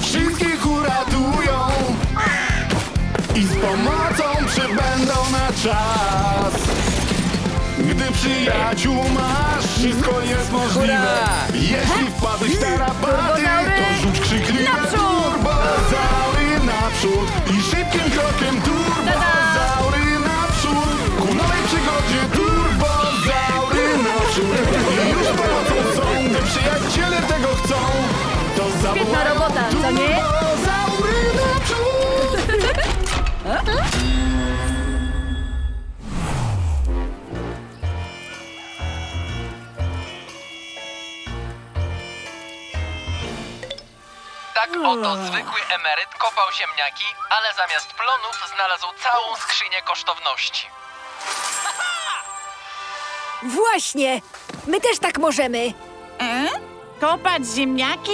Wszystkich uratują I z pomocą przybędą na czas. Gdy przyjaciół masz, wszystko jest możliwe. Jeśli wpadłeś w tarapaty, to rzuć krzykliwe Naprzód! turbo. Cały naprzód i szybkim krokiem tu Tak oto zwykły emeryt kopał ziemniaki, ale zamiast plonów znalazł całą skrzynię kosztowności. Właśnie! My też tak możemy. E? Kopać ziemniaki?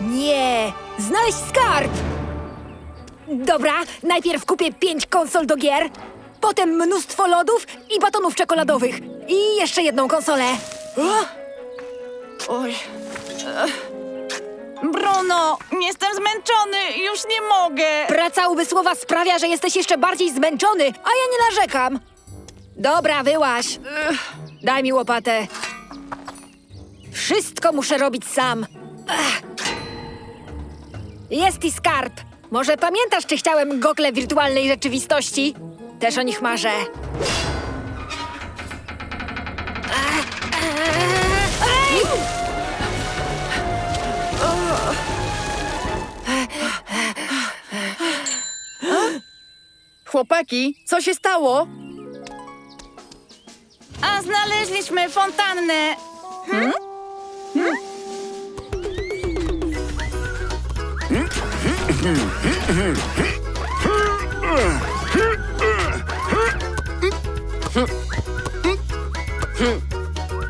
Nie! Znaleźć skarb! Dobra, najpierw kupię pięć konsol do gier, potem mnóstwo lodów i batonów czekoladowych. I jeszcze jedną konsolę. O, Oj. Ech. Bruno, jestem zmęczony, już nie mogę. praca umysłowa sprawia, że jesteś jeszcze bardziej zmęczony, a ja nie narzekam. Dobra, wyłaś. Daj mi łopatę. Wszystko muszę robić sam. Ech. Jest i skarb. Może pamiętasz, czy chciałem gogle wirtualnej rzeczywistości? Też o nich marzę. Chłopaki, co się stało? A znaleźliśmy fontannę.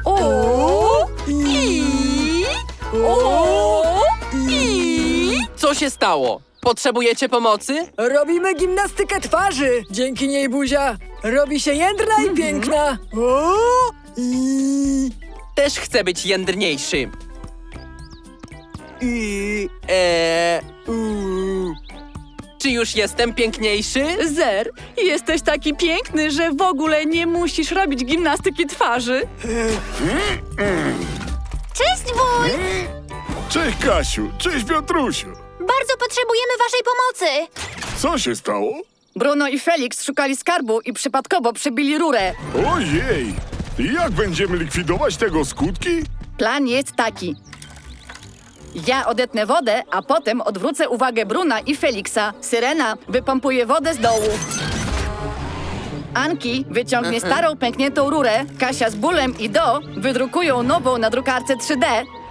O! I! O! I! Co się stało? Potrzebujecie pomocy? Robimy gimnastykę twarzy. Dzięki niej buzia robi się jędrna i piękna. O! I, Też chcę być jędrniejszy. i, Eee, u. Czy już jestem piękniejszy? Zer, jesteś taki piękny, że w ogóle nie musisz robić gimnastyki twarzy. Cześć, wuj! Cześć Kasiu, cześć Piotrusiu. Bardzo potrzebujemy waszej pomocy. Co się stało? Bruno i Felix szukali skarbu i przypadkowo przybili rurę. Ojej! Jak będziemy likwidować tego skutki? Plan jest taki. Ja odetnę wodę, a potem odwrócę uwagę Bruna i Felixa. Syrena wypompuje wodę z dołu. Anki wyciągnie starą, pękniętą rurę. Kasia z Bólem i Do wydrukują nową na drukarce 3D.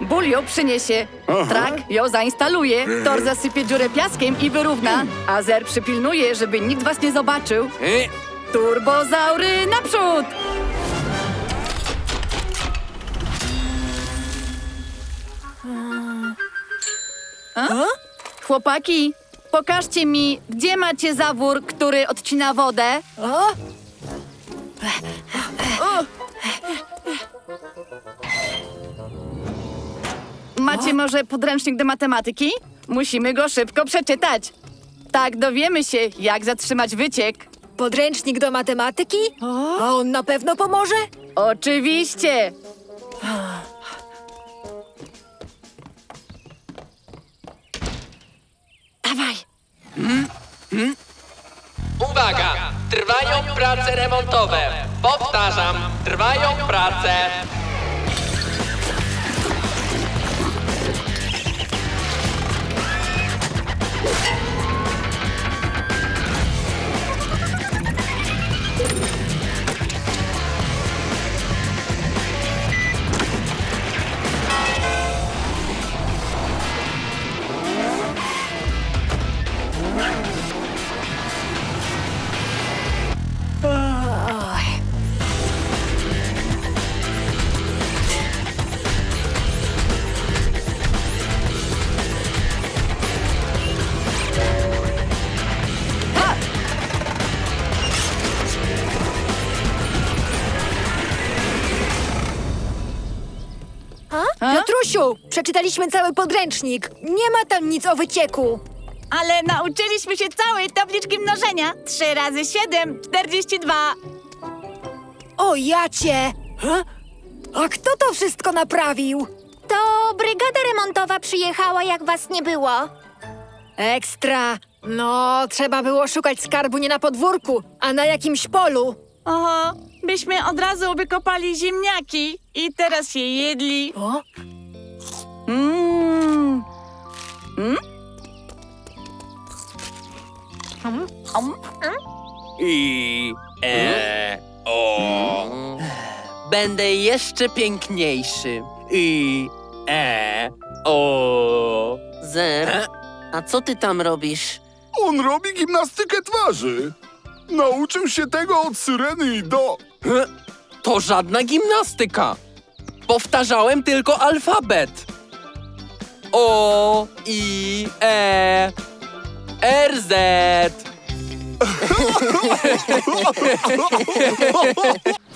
Ból ją przyniesie. Trak ją zainstaluje. Tor zasypie dziurę piaskiem i wyrówna. A Zer przypilnuje, żeby nikt was nie zobaczył. E, Turbozaury naprzód! A? Chłopaki, pokażcie mi, gdzie macie zawór, który odcina wodę. O, Macie może podręcznik do matematyki? Musimy go szybko przeczytać. Tak dowiemy się, jak zatrzymać wyciek. podręcznik do matematyki? A on na pewno pomoże? Oczywiście! Dawaj. Uwaga! Trwają prace remontowe. Powtarzam, trwają prace. Piotrusiu, przeczytaliśmy cały podręcznik. Nie ma tam nic o wycieku. ale nauczyliśmy się całej tabliczki mnożenia. 3 razy 7, 42. O jacie! A kto to wszystko naprawił? To brygada remontowa przyjechała, jak was nie było. Ekstra! No, trzeba było szukać skarbu nie na podwórku, a na jakimś polu. Oho, byśmy od razu wykopali ziemniaki i teraz je jedli. O, Mmm. I e o. Będę jeszcze piękniejszy. I e o. Zer, a co ty tam robisz? On robi gimnastykę twarzy. Nauczył się tego od syreny i do. To żadna gimnastyka. Powtarzałem tylko alfabet. O, I, E, R, Z.